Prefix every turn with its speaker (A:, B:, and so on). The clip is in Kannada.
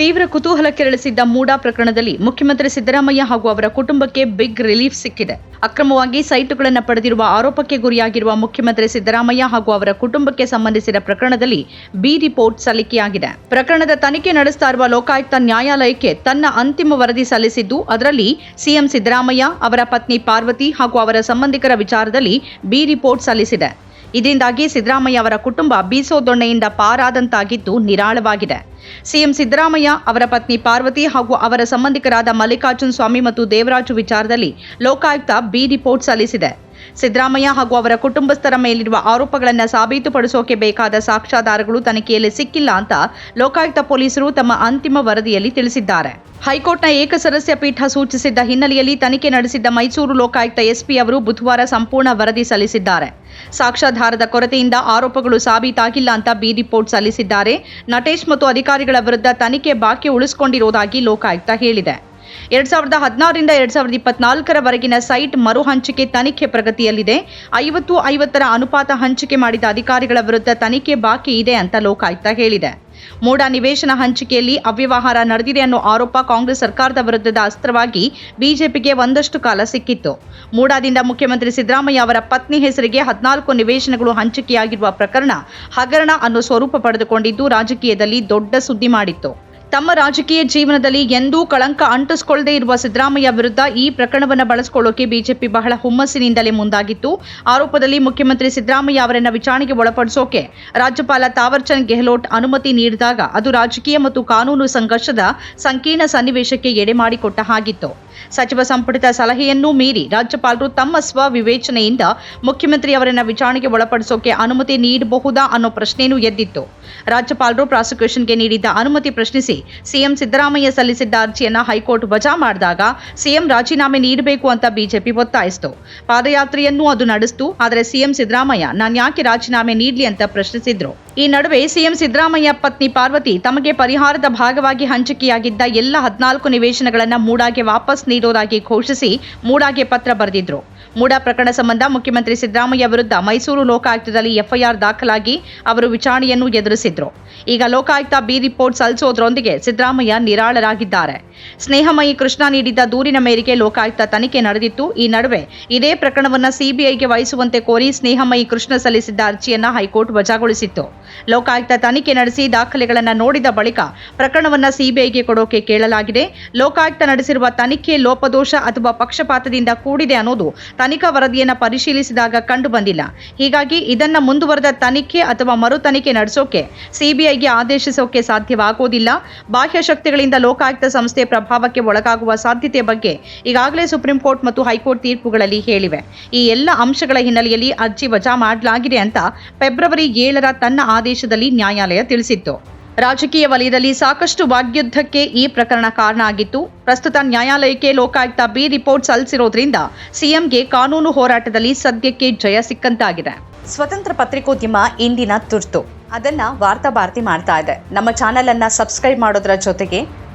A: ತೀವ್ರ ಕುತೂಹಲ ಕೆರಳಿಸಿದ್ದ ಮೂಡಾ ಪ್ರಕರಣದಲ್ಲಿ ಮುಖ್ಯಮಂತ್ರಿ ಸಿದ್ದರಾಮಯ್ಯ ಹಾಗೂ ಅವರ ಕುಟುಂಬಕ್ಕೆ ಬಿಗ್ ರಿಲೀಫ್ ಸಿಕ್ಕಿದೆ. ಅಕ್ರಮವಾಗಿ ಸೈಟುಗಳನ್ನು ಪಡೆದಿರುವ ಆರೋಪಕ್ಕೆ ಗುರಿಯಾಗಿರುವ ಮುಖ್ಯಮಂತ್ರಿ ಸಿದ್ದರಾಮಯ್ಯ ಹಾಗೂ ಅವರ ಕುಟುಂಬಕ್ಕೆ ಸಂಬಂಧಿಸಿದ ಪ್ರಕರಣದಲ್ಲಿ ಬಿ ರಿಪೋರ್ಟ್ ಸಲ್ಲಿಕೆಯಾಗಿದೆ. ಪ್ರಕರಣದ ತನಿಖೆ ನಡೆಸ್ತಾ ಇರುವ ಲೋಕಾಯುಕ್ತ ನ್ಯಾಯಾಲಯಕ್ಕೆ ತನ್ನ ಅಂತಿಮ ವರದಿ ಸಲ್ಲಿಸಿದ್ದು, ಅದರಲ್ಲಿ ಸಿಎಂ ಸಿದ್ದರಾಮಯ್ಯ, ಅವರ ಪತ್ನಿ ಪಾರ್ವತಿ ಹಾಗೂ ಅವರ ಸಂಬಂಧಿಕರ ವಿಚಾರದಲ್ಲಿ ಬಿ ರಿಪೋರ್ಟ್ ಸಲ್ಲಿಸಿದೆ. ಇದರಿಂದಾಗಿ ಸಿದ್ದರಾಮಯ್ಯ ಅವರ ಕುಟುಂಬ ಬೀಸೋ ದೊಣ್ಣೆಯಿಂದ ಪಾರಾದಂತಾಗಿದ್ದು ನಿರಾಳವಾಗಿದೆ. ಸಿಎಂ ಸಿದ್ದರಾಮಯ್ಯ ಅವರ ಪತ್ನಿ ಪಾರ್ವತಿ ಹಾಗೂ ಅವರ ಸಂಬಂಧಿಕರಾದ ಮಲ್ಲಿಕಾರ್ಜುನ್ ಸ್ವಾಮಿ ಮತ್ತು ದೇವರಾಜು ವಿಚಾರದಲ್ಲಿ ಲೋಕಾಯುಕ್ತ ಬಿ ರಿಪೋರ್ಟ್ ಸಲ್ಲಿಸಿದೆ. ಸಿದ್ದರಾಮಯ್ಯ ಹಾಗೂ ಅವರ ಕುಟುಂಬಸ್ಥರ ಮೇಲಿರುವ ಆರೋಪಗಳನ್ನು ಸಾಬೀತುಪಡಿಸೋಕೆ ಬೇಕಾದ ಸಾಕ್ಷ್ಯಾಧಾರಗಳು ತನಿಖೆಯಲ್ಲಿ ಸಿಕ್ಕಿಲ್ಲ ಅಂತ ಲೋಕಾಯುಕ್ತ ಪೊಲೀಸರು ತಮ್ಮ ಅಂತಿಮ ವರದಿಯಲ್ಲಿ ತಿಳಿಸಿದ್ದಾರೆ. ಹೈಕೋರ್ಟ್ನ ಏಕಸದಸ್ಯ ಪೀಠ ಸೂಚಿಸಿದ್ದ ಹಿನ್ನೆಲೆಯಲ್ಲಿ ತನಿಖೆ ನಡೆಸಿದ್ದ ಮೈಸೂರು ಲೋಕಾಯುಕ್ತ ಎಸ್ಪಿ ಅವರು ಬುಧವಾರ ಸಂಪೂರ್ಣ ವರದಿ ಸಲ್ಲಿಸಿದ್ದಾರೆ. ಸಾಕ್ಷ್ಯಾಧಾರದ ಕೊರತೆಯಿಂದ ಆರೋಪಗಳು ಸಾಬೀತಾಗಿಲ್ಲ ಅಂತ ಬಿ ರಿಪೋರ್ಟ್ ಸಲ್ಲಿಸಿದ್ದಾರೆ. ನಟೇಶ್ ಮತ್ತು ಅಧಿಕಾರಿಗಳ ವಿರುದ್ಧ ತನಿಖೆ ಬಾಕಿ ಉಳಿಸಿಕೊಂಡಿರುವುದಾಗಿ ಲೋಕಾಯುಕ್ತ ಹೇಳಿದೆ. ಎರಡ್ ಸಾವಿರದ ಹದಿನಾರರಿಂದ ಎರಡ್ ಸಾವಿರದ ಇಪ್ಪತ್ನಾಲ್ಕರವರೆಗಿನ ಸೈಟ್ ಮರು ಹಂಚಿಕೆ ತನಿಖೆ ಪ್ರಗತಿಯಲ್ಲಿದೆ. ಐವತ್ತು ಐವತ್ತರ ಅನುಪಾತ ಹಂಚಿಕೆ ಮಾಡಿದ ಅಧಿಕಾರಿಗಳ ವಿರುದ್ಧ ತನಿಖೆ ಬಾಕಿ ಇದೆ ಅಂತ ಲೋಕಾಯುಕ್ತ ಹೇಳಿದೆ. ಮೂಡಾ ನಿವೇಶನ ಹಂಚಿಕೆಯಲ್ಲಿ ಅವ್ಯವಹಾರ ನಡೆದಿದೆ ಅನ್ನೋ ಆರೋಪ ಕಾಂಗ್ರೆಸ್ ಸರ್ಕಾರದ ವಿರುದ್ಧದ ಅಸ್ತ್ರವಾಗಿ ಬಿಜೆಪಿಗೆ ಒಂದಷ್ಟು ಕಾಲ ಸಿಕ್ಕಿತ್ತು. ಮೂಡಾದಿಂದ ಮುಖ್ಯಮಂತ್ರಿ ಸಿದ್ದರಾಮಯ್ಯ ಅವರ ಪತ್ನಿ ಹೆಸರಿಗೆ ಹದಿನಾಲ್ಕು ನಿವೇಶನಗಳು ಹಂಚಿಕೆಯಾಗಿರುವ ಪ್ರಕರಣ ಹಗರಣ ಅನ್ನೋ ಸ್ವರೂಪ ಪಡೆದುಕೊಂಡಿದ್ದು ರಾಜಕೀಯದಲ್ಲಿ ದೊಡ್ಡ ಸುದ್ದಿ ಮಾಡಿತ್ತು. ತಮ್ಮ ರಾಜಕೀಯ ಜೀವನದಲ್ಲಿ ಎಂದೂ ಕಳಂಕ ಅಂಟಿಸಿಕೊಳ್ಳದೇ ಇರುವ ಸಿದ್ದರಾಮಯ್ಯ ವಿರುದ್ಧ ಈ ಪ್ರಕರಣವನ್ನು ಬಳಸಿಕೊಳ್ಳೋಕೆ ಬಿಜೆಪಿ ಬಹಳ ಹುಮ್ಮಸ್ಸಿನಿಂದಲೇ ಮುಂದಾಗಿತ್ತು. ಆರೋಪದಲ್ಲಿ ಮುಖ್ಯಮಂತ್ರಿ ಸಿದ್ದರಾಮಯ್ಯ ಅವರನ್ನು ವಿಚಾರಣೆಗೆ ಒಳಪಡಿಸೋಕೆ ರಾಜ್ಯಪಾಲ ತಾವರ್ಚಂದ್ ಗೆಹ್ಲೋಟ್ ಅನುಮತಿ ನೀಡಿದಾಗ ಅದು ರಾಜಕೀಯ ಮತ್ತು ಕಾನೂನು ಸಂಘರ್ಷದ ಸಂಕೀರ್ಣ ಸನ್ನಿವೇಶಕ್ಕೆ ಎಡೆ ಮಾಡಿಕೊಟ್ಟ ಹಾಗಿತ್ತು. ಸಚಿವ ಸಂಪುಟದ ಸಲಹೆಯನ್ನೂ ಮೀರಿ ರಾಜ್ಯಪಾಲರು ತಮ್ಮ ಸ್ವ ವಿವೇಚನೆಯಿಂದ ಮುಖ್ಯಮಂತ್ರಿ ಅವರನ್ನ ವಿಚಾರಣೆಗೆ ಒಳಪಡಿಸೋಕೆ ಅನುಮತಿ ನೀಡಬಹುದಾ ಅನ್ನೋ ಪ್ರಶ್ನೆಯೂ ಎದ್ದಿತ್ತು. ರಾಜ್ಯಪಾಲರು ಪ್ರಾಸಿಕ್ಯೂಷನ್ಗೆ ನೀಡಿದ್ದ ಅನುಮತಿ ಪ್ರಶ್ನಿಸಿ ಸಿಎಂ ಸಿದ್ದರಾಮಯ್ಯ ಸಲ್ಲಿಸಿದ್ದ ಅರ್ಜಿಯನ್ನ ಹೈಕೋರ್ಟ್ ವಜಾ ಮಾಡಿದಾಗ ಸಿಎಂ ರಾಜೀನಾಮೆ ನೀಡಬೇಕು ಅಂತ ಬಿಜೆಪಿ ಒತ್ತಾಯಿಸಿತು. ಪಾದಯಾತ್ರೆಯನ್ನೂ ಅದು ನಡೆಸಿತು, ಆದರೆ ಸಿಎಂ ಸಿದ್ದರಾಮಯ್ಯ, ನಾನು ಯಾಕೆ ರಾಜೀನಾಮೆ ನೀಡಲಿ ಅಂತ ಪ್ರಶ್ನಿಸಿದ್ರು. ಈ ನಡುವೆ ಸಿಎಂ ಸಿದ್ದರಾಮಯ್ಯ ಪತ್ನಿ ಪಾರ್ವತಿ ತಮಗೆ ಪರಿಹಾರದ ಭಾಗವಾಗಿ ಹಂಚಿಕೆಯಾಗಿದ್ದ ಎಲ್ಲ ಹದಿನಾಲ್ಕು ನಿವೇಶನಗಳನ್ನು ಮೂಡಾಗೆ ವಾಪಸ್ ನೀಡೋದಾಗಿ ಘೋಷಿಸಿ ಮೂಡಾಗೆ ಪತ್ರ ಬರೆದಿದ್ರು. ಮೂಡಾ ಪ್ರಕರಣ ಸಂಬಂಧ ಮುಖ್ಯಮಂತ್ರಿ ಸಿದ್ದರಾಮಯ್ಯ ವಿರುದ್ಧ ಮೈಸೂರು ಲೋಕಾಯುಕ್ತದಲ್ಲಿ ಎಫ್ಐಆರ್ ದಾಖಲಾಗಿ ಅವರು ವಿಚಾರಣೆಯನ್ನು ಎದುರಿಸಿದ್ರು. ಈಗ ಲೋಕಾಯುಕ್ತ ಬಿ ರಿಪೋರ್ಟ್ ಸಲ್ಲಿಸೋದ್ರೊಂದಿಗೆ ಸಿದ್ದರಾಮಯ್ಯ ನಿರಾಳರಾಗಿದ್ದಾರೆ. ಸ್ನೇಹಮಯಿ ಕೃಷ್ಣ ನೀಡಿದ್ದ ದೂರಿನ ಮೇರೆಗೆ ಲೋಕಾಯುಕ್ತ ತನಿಖೆ ನಡೆದಿತ್ತು. ಈ ನಡುವೆ ಇದೇ ಪ್ರಕರಣವನ್ನು ಸಿಬಿಐಗೆ ವಹಿಸುವಂತೆ ಕೋರಿ ಸ್ನೇಹಮಯಿ ಕೃಷ್ಣ ಸಲ್ಲಿಸಿದ್ದ ಅರ್ಜಿಯನ್ನು ಹೈಕೋರ್ಟ್ ವಜಾಗೊಳಿಸಿತ್ತು. ಲೋಕಾಯುಕ್ತ ತನಿಖೆ ನಡೆಸಿ ದಾಖಲೆಗಳನ್ನು ನೋಡಿದ ಬಳಿಕ ಪ್ರಕರಣವನ್ನು ಸಿಬಿಐಗೆ ಕೊಡೋಕೆ ಕೇಳಲಾಗಿದೆ. ಲೋಕಾಯುಕ್ತ ನಡೆಸಿರುವ ತನಿಖೆ ಲೋಪದೋಷ ಅಥವಾ ಪಕ್ಷಪಾತದಿಂದ ಕೂಡಿದೆ ಅನ್ನೋದು ತನಿಖಾ ವರದಿಯನ್ನು ಪರಿಶೀಲಿಸಿದಾಗ ಕಂಡು ಬಂದಿಲ್ಲ. ಹೀಗಾಗಿ ಇದನ್ನ ಮುಂದುವರೆದ ತನಿಖೆ ಅಥವಾ ಮರು ತನಿಖೆ ನಡೆಸೋಕೆ ಸಿಬಿಐಗೆ ಆದೇಶಿಸೋಕೆ ಸಾಧ್ಯವಾಗೋದಿಲ್ಲ. ಬಾಹ್ಯ ಶಕ್ತಿಗಳಿಂದ ಲೋಕಾಯುಕ್ತ ಸಂಸ್ಥೆ ಪ್ರಭಾವಕ್ಕೆ ಒಳಗಾಗುವ ಸಾಧ್ಯತೆ ಬಗ್ಗೆ ಈಗಾಗಲೇ ಸುಪ್ರೀಂ ಕೋರ್ಟ್ ಮತ್ತು ಹೈಕೋರ್ಟ್ ತೀರ್ಪುಗಳಲ್ಲಿ ಹೇಳಿವೆ. ಈ ಎಲ್ಲ ಅಂಶಗಳ ಹಿನ್ನೆಲೆಯಲ್ಲಿ ಅರ್ಜಿ ವಜಾ ಮಾಡಲಾಗಿದೆ ಅಂತ ಫೆಬ್ರವರಿ ಏಳರ ತನ್ನ ಆದೇಶದಲ್ಲಿ ನ್ಯಾಯಾಲಯ ತಿಳಿಸಿತ್ತು. ರಾಜಕೀಯ ವಲಯದಲ್ಲಿ ಸಾಕಷ್ಟು ವಾಗ್ಯುದ್ಧಕ್ಕೆ ಈ ಪ್ರಕರಣ ಕಾರಣ ಆಗಿತ್ತು. ಪ್ರಸ್ತುತ ನ್ಯಾಯಾಲಯಕ್ಕೆ ಲೋಕಾಯುಕ್ತ ಬಿ ರಿಪೋರ್ಟ್ ಸಲ್ಲಿಸಿರೋದ್ರಿಂದ ಸಿಎಂಗೆ ಕಾನೂನು ಹೋರಾಟದಲ್ಲಿ ಸದ್ಯಕ್ಕೆ ಜಯ ಸಿಕ್ಕಂತಾಗಿದೆ. ಸ್ವತಂತ್ರ ಪತ್ರಿಕೋದ್ಯಮ ಇಂದಿನ ತುರ್ತು. ಅದನ್ನ ವಾರ್ತಾ ಭಾರತಿ ಮಾಡ್ತಾ ಇದೆ. ನಮ್ಮ ಚಾನೆಲ್ ಅನ್ನ ಸಬ್ಸ್ಕ್ರೈಬ್ ಮಾಡೋದ್ರ ಜೊತೆಗೆ